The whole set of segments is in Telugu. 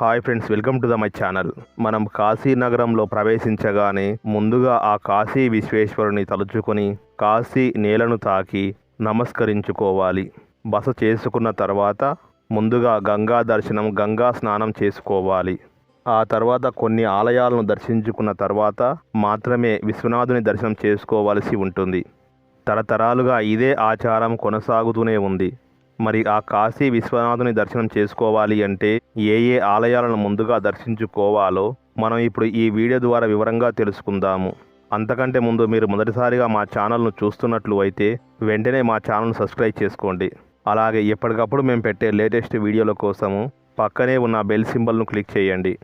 Hi friends welcome to the my channel. మనం కాశీ నగరంలో ప్రవేశించగానే ముందుగా ఆ కాశీ విశ్వేశ్వరుని తలుచుకొని కాశీ నేలను తాకి నమస్కరించుకోవాలి. బస చేసుకున్న తర్వాత ముందుగా గంగా దర్శనం గంగా స్నానం చేసుకోవాలి. ఆ తర్వాత కొన్ని ఆలయాలను దర్శించుకున్న తర్వాత మాత్రమే విశ్వనాథుని దర్శనం చేసుకోవాల్సి ఉంటుంది. తరతరాలుగా ఇదే ఆచారం కొనసాగుతూనే ఉంది. మరి ఆ కాశీ విశ్వనాథుని దర్శనం చేసుకోవాలి అంటే ఏ ఏ ఆలయాలను ముందుగా దర్శించుకోవాలో మనం ఇప్పుడు ఈ వీడియో ద్వారా వివరంగా తెలుసుకుందాము. అంతకంటే ముందు మీరు మొదటిసారిగా మా ఛానల్ను చూస్తున్నట్లు అయితే వెంటనే మా ఛానల్ను సబ్స్క్రైబ్ చేసుకోండి. అలాగే ఎప్పటికప్పుడు మేము పెట్టే లేటెస్ట్ వీడియోల కోసము పక్కనే ఉన్న బెల్ సింబల్ను క్లిక్ చేయండి.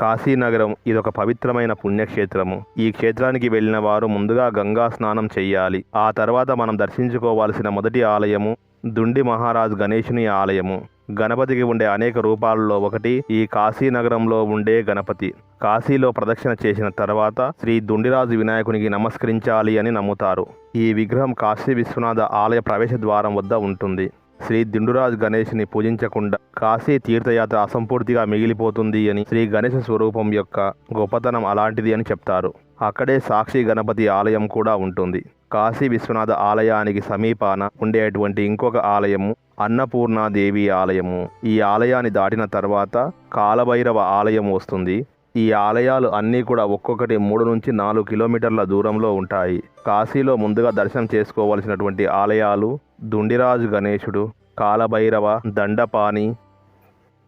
కాశీనగరం ఇదొక పవిత్రమైన పుణ్యక్షేత్రము. ఈ క్షేత్రానికి వెళ్ళిన వారు ముందుగా గంగా స్నానం చేయాలి. ఆ తర్వాత మనం దర్శించుకోవాల్సిన మొదటి ఆలయము దుండి మహారాజ్ గణేశుని ఆలయము. గణపతికి ఉండే అనేక రూపాలలో ఒకటి ఈ కాశీనగరంలో ఉండే గణపతి. కాశీలో ప్రదక్షిణ చేసిన తర్వాత శ్రీ దుండిరాజు వినాయకునికి నమస్కరించాలి అని నమ్ముతారు. ఈ విగ్రహం కాశీ విశ్వనాథ ఆలయ ప్రవేశ ద్వారం వద్ద ఉంటుంది. శ్రీ దిండురాజ్ గణేష్ని పూజించకుండా కాశీ తీర్థయాత్ర అసంపూర్తిగా మిగిలిపోతుంది అని శ్రీ గణేశ స్వరూపం యొక్క గొప్పతనం అలాంటిది అని చెప్తారు. అక్కడే సాక్షి గణపతి ఆలయం కూడా ఉంటుంది. కాశీ విశ్వనాథ ఆలయానికి సమీపాన ఉండేటువంటి ఇంకొక ఆలయము అన్నపూర్ణాదేవి ఆలయము. ఈ ఆలయాన్ని దాటిన తర్వాత కాలభైరవ ఆలయం వస్తుంది. ఈ ఆలయాలు అన్నీ కూడా ఒక్కొక్కటి మూడు నుంచి నాలుగు కిలోమీటర్ల దూరంలో ఉంటాయి. కాశీలో ముందుగా దర్శనం చేసుకోవలసినటువంటి ఆలయాలు దుండిరాజు గణేశుడు కాలభైరవ దండపాణి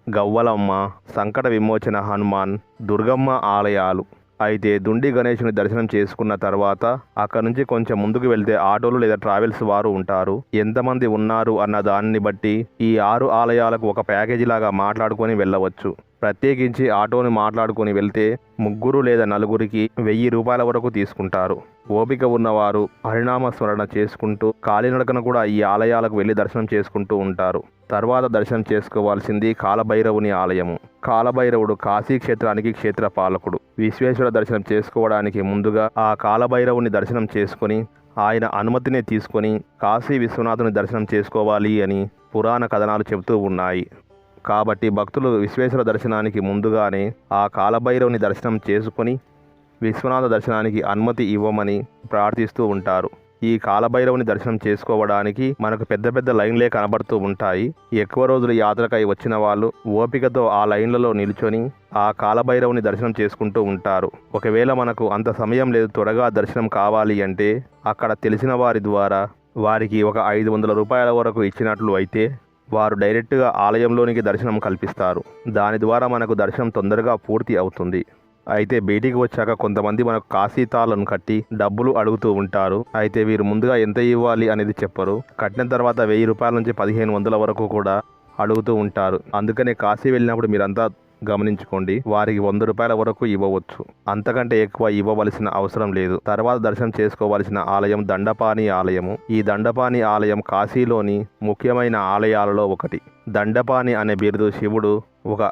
గవ్వలమ్మ సంకట విమోచన హనుమాన్ దుర్గమ్మ ఆలయాలు. అయితే దుండి గణేశుని దర్శనం చేసుకున్న తర్వాత అక్కడ నుంచి కొంచెం ముందుకు వెళ్తే ఆటోలు లేదా ట్రావెల్స్ వారు ఉంటారు. ఎంతమంది ఉన్నారు అన్న దానిని బట్టి ఈ ఆరు ఆలయాలకు ఒక ప్యాకేజీ లాగా మాట్లాడుకొని వెళ్ళవచ్చు. ప్రత్యేకించి ఆటోని మాట్లాడుకొని వెళ్తే ముగ్గురు లేదా నలుగురికి వెయ్యి రూపాయల వరకు తీసుకుంటారు. ఓపిక ఉన్నవారు హరినామ స్మరణ చేసుకుంటూ కాలినడకన కూడా ఈ ఆలయాలకు వెళ్ళి దర్శనం చేసుకుంటూ ఉంటారు. తర్వాత దర్శనం చేసుకోవాల్సింది కాలభైరవుని ఆలయము. కాలభైరవుడు కాశీ క్షేత్రానికి క్షేత్ర పాలకుడు విశ్వేశ్వర దర్శనం చేసుకోవడానికి ముందుగా ఆ కాలభైరవుని దర్శనం చేసుకొని ఆయన అనుమతిని తీసుకొని కాశీ విశ్వనాథుని దర్శనం చేసుకోవాలి అని పురాణ కథనాలు చెబుతూ ఉన్నాయి. కాబట్టి భక్తులు విశ్వేశ్వర దర్శనానికి ముందుగానే ఆ కాలభైరవుని దర్శనం చేసుకొని విశ్వనాథ దర్శనానికి అనుమతి ఇవ్వమని ప్రార్థిస్తూ ఉంటారు. ఈ కాలభైరవుని దర్శనం చేసుకోవడానికి మనకు పెద్ద పెద్ద లైన్లే కనబడుతూ ఉంటాయి. ఎక్కువ రోజులు యాత్రకై వచ్చిన వాళ్ళు ఓపికతో ఆ లైన్లలో నిల్చొని ఆ కాలభైరవుని దర్శనం చేసుకుంటూ ఉంటారు. ఒకవేళ మనకు అంత సమయం లేదు త్వరగా దర్శనం కావాలి అంటే అక్కడ తెలిసిన వారి ద్వారా వారికి ఒక ఐదు వందల రూపాయల వరకు ఇచ్చినట్లు అయితే వారు డైరెక్ట్గా ఆలయంలోనికి దర్శనం కల్పిస్తారు. దాని ద్వారా మనకు దర్శనం తొందరగా పూర్తి అవుతుంది. అయితే బయటికి వచ్చాక కొంతమంది మనకు కాశీతాలను కట్టి డబ్బులు అడుగుతూ ఉంటారు. అయితే వీరు ముందుగా ఎంత ఇవ్వాలి అనేది చెప్పరు. కట్టిన తర్వాత వెయ్యి రూపాయల నుంచి పదిహేను వందల వరకు కూడా అడుగుతూ ఉంటారు. అందుకనే కాశీ వెళ్ళినప్పుడు మీరంతా గమనించుకోండి. వారికి వంద రూపాయల వరకు ఇవ్వవచ్చు. అంతకంటే ఎక్కువ ఇవ్వవలసిన అవసరం లేదు. తర్వాత దర్శనం చేసుకోవలసిన ఆలయం దండపాణి ఆలయము. ఈ దండపాణి ఆలయం కాశీలోని ముఖ్యమైన ఆలయాలలో ఒకటి. దండపాణి అనే బిరుదు శివుడు ఒక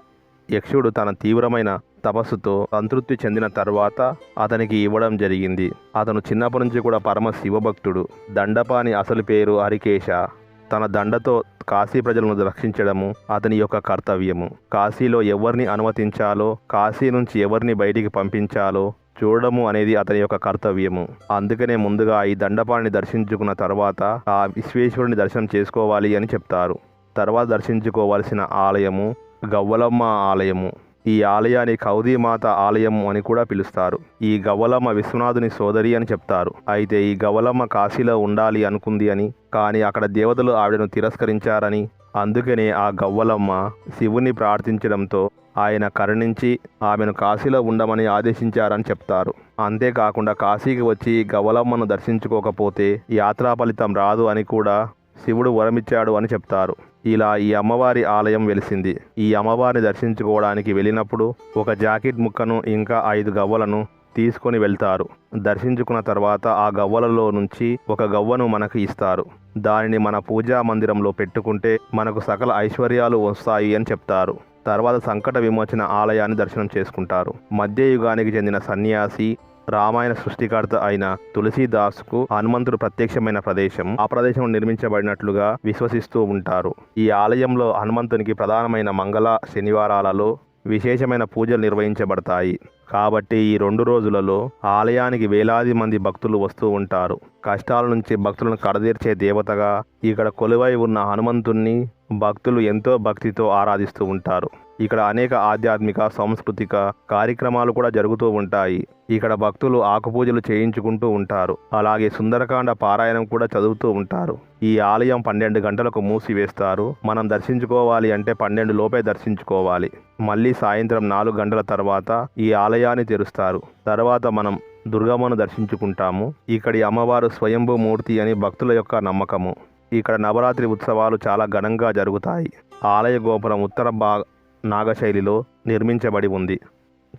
యక్షుడు తన తీవ్రమైన తపస్సుతో సంతృప్తి చెందిన తర్వాత అతనికి ఇవ్వడం జరిగింది. అతను చిన్నప్పటి నుంచి కూడా పరమ శివభక్తుడు. దండపాని అసలు పేరు హరికేశ. తన దండతో కాశీ ప్రజలను రక్షించడము అతని యొక్క కర్తవ్యము. కాశీలో ఎవరిని అనుమతించాలో కాశీ నుంచి ఎవరిని బయటికి పంపించాలో చూడడము అనేది అతని యొక్క కర్తవ్యము. అందుకనే ముందుగా ఈ దండపాణిని దర్శించుకున్న తర్వాత ఆ విశ్వేశ్వరుని దర్శనం చేసుకోవాలి అని చెప్తారు. తర్వాత దర్శించుకోవాల్సిన ఆలయము గవ్వలమ్మ ఆలయము. ఈ ఆలయాన్ని కౌదీమాత ఆలయం అని కూడా పిలుస్తారు. ఈ గవ్వలమ్మ విశ్వనాథుని సోదరి అని చెప్తారు. అయితే ఈ గవ్వలమ్మ కాశీలో ఉండాలి అనుకుంది అని కానీ అక్కడ దేవతలు ఆవిడను తిరస్కరించారని అందుకనే ఆ గవ్వలమ్మ శివుని ప్రార్థించడంతో ఆయన కరుణించి ఆమెను కాశీలో ఉండమని ఆదేశించారని చెప్తారు. అంతేకాకుండా కాశీకి వచ్చి గవ్వలమ్మను దర్శించుకోకపోతే యాత్రా ఫలితం రాదు అని కూడా శివుడు వరమిచ్చాడు అని చెప్తారు. ఇలా ఈ అమ్మవారి ఆలయం వెలిసింది. ఈ అమ్మవారిని దర్శించుకోవడానికి వెళ్ళినప్పుడు ఒక జాకెట్ ముక్కను ఇంకా ఐదు గవ్వలను తీసుకొని వెళ్తారు. దర్శించుకున్న తర్వాత ఆ గవ్వలలో నుంచి ఒక గవ్వను మనకు ఇస్తారు. దానిని మన పూజా మందిరంలో పెట్టుకుంటే మనకు సకల ఐశ్వర్యాలు వస్తాయి అని చెప్తారు. తర్వాత సంకట విమోచన ఆలయాన్ని దర్శనం చేసుకుంటారు. మధ్యయుగానికి చెందిన సన్యాసి రామాయణ సృష్టికర్త అయిన తులసీదాస్కు హనుమంతుడు ప్రత్యక్షమైన ప్రదేశం. ఆ ప్రదేశం నిర్మించబడినట్లుగా విశ్వసిస్తూ ఉంటారు. ఈ ఆలయంలో హనుమంతునికి ప్రధానమైన మంగళ శనివారాలలో విశేషమైన పూజలు నిర్వహించబడతాయి. కాబట్టి ఈ రెండు రోజులలో ఆలయానికి వేలాది మంది భక్తులు వస్తూ ఉంటారు. కష్టాల నుంచి భక్తులను కడదీర్చే దేవతగా ఇక్కడ కొలువై ఉన్న హనుమంతుణ్ణి భక్తులు ఎంతో భక్తితో ఆరాధిస్తూ ఉంటారు. ఇక్కడ అనేక ఆధ్యాత్మిక సాంస్కృతిక కార్యక్రమాలు కూడా జరుగుతూ ఉంటాయి. ఇక్కడ భక్తులు ఆకుపూజలు చేయించుకుంటూ ఉంటారు. అలాగే సుందరకాండ పారాయణం కూడా చదువుతూ ఉంటారు. ఈ ఆలయం పన్నెండు గంటలకు మూసివేస్తారు. మనం దర్శించుకోవాలి అంటే పన్నెండు లోపే దర్శించుకోవాలి. మళ్ళీ సాయంత్రం నాలుగు గంటల తర్వాత ఈ ఆలయాన్ని తెరుస్తారు. తర్వాత మనం దుర్గమ్మను దర్శించుకుంటాము. ఇక్కడి అమ్మవారు స్వయంభూ మూర్తి అని భక్తుల యొక్క నమ్మకము. ఇక్కడ నవరాత్రి ఉత్సవాలు చాలా ఘనంగా జరుగుతాయి. ఆలయ గోపురం ఉత్తర భాగ నాగశైలిలో నిర్మించబడి ఉంది.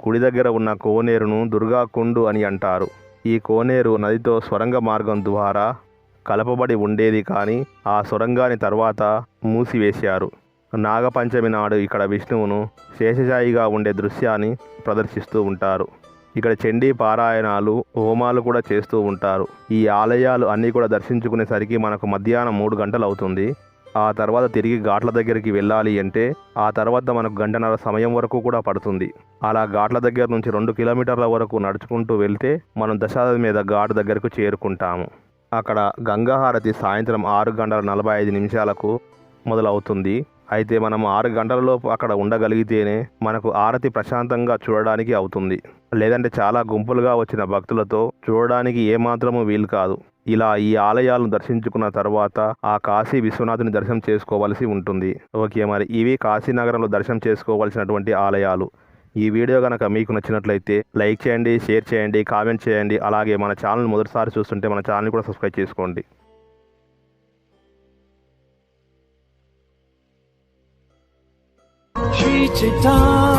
గుడి దగ్గర ఉన్న కోనేరును దుర్గా కుండు అని అంటారు. ఈ కోనేరు నదితో సొరంగ మార్గం ద్వారా కలపబడి ఉండేది కానీ ఆ సొరంగాన్ని తర్వాత మూసివేశారు. నాగపంచమి నాడు ఇక్కడ విష్ణువును శేషశాయిగా ఉండే దృశ్యాన్ని ప్రదర్శిస్తూ ఉంటారు. ఇక్కడ చండీ పారాయణాలు హోమాలు కూడా చేస్తూ ఉంటారు. ఈ ఆలయాలు అన్నీ కూడా దర్శించుకునేసరికి మనకు మధ్యాహ్నం మూడు గంటలు అవుతుంది ఆ తర్వాత తిరిగి ఘాట్ల దగ్గరికి వెళ్ళాలి అంటే ఆ తర్వాత మనకు గంటన్నర సమయం వరకు కూడా పడుతుంది. అలా ఘాట్ల దగ్గర నుంచి రెండు కిలోమీటర్ల వరకు నడుచుకుంటూ వెళ్తే మనం దశాబ్ది మీద ఘాట్ దగ్గరకు చేరుకుంటాము. అక్కడ గంగాహారతి సాయంత్రం ఆరు గంటల నలభై ఐదు నిమిషాలకు మొదలవుతుంది. అయితే మనం ఆరు గంటలలోపు అక్కడ ఉండగలిగితేనే మనకు ఆరతి ప్రశాంతంగా చూడడానికి అవుతుంది. లేదంటే చాలా గుంపులుగా వచ్చిన భక్తులతో చూడడానికి ఏమాత్రము వీలు కాదు. ఇలా ఈ ఆలయాలను దర్శించుకున్న తర్వాత ఆ కాశీ విశ్వనాథుని దర్శనం చేసుకోవాల్సి ఉంటుంది. ఓకే మరి ఇవి కాశీ నగరంలో దర్శనం చేసుకోవాల్సినటువంటి ఆలయాలు. ఈ వీడియో కనుక మీకు నచ్చినట్లయితే లైక్ చేయండి షేర్ చేయండి కామెంట్ చేయండి. అలాగే మన ఛానల్ మొదటిసారి చూస్తుంటే మన ఛానల్ కూడా సబ్స్క్రైబ్ చేసుకోండి. 解答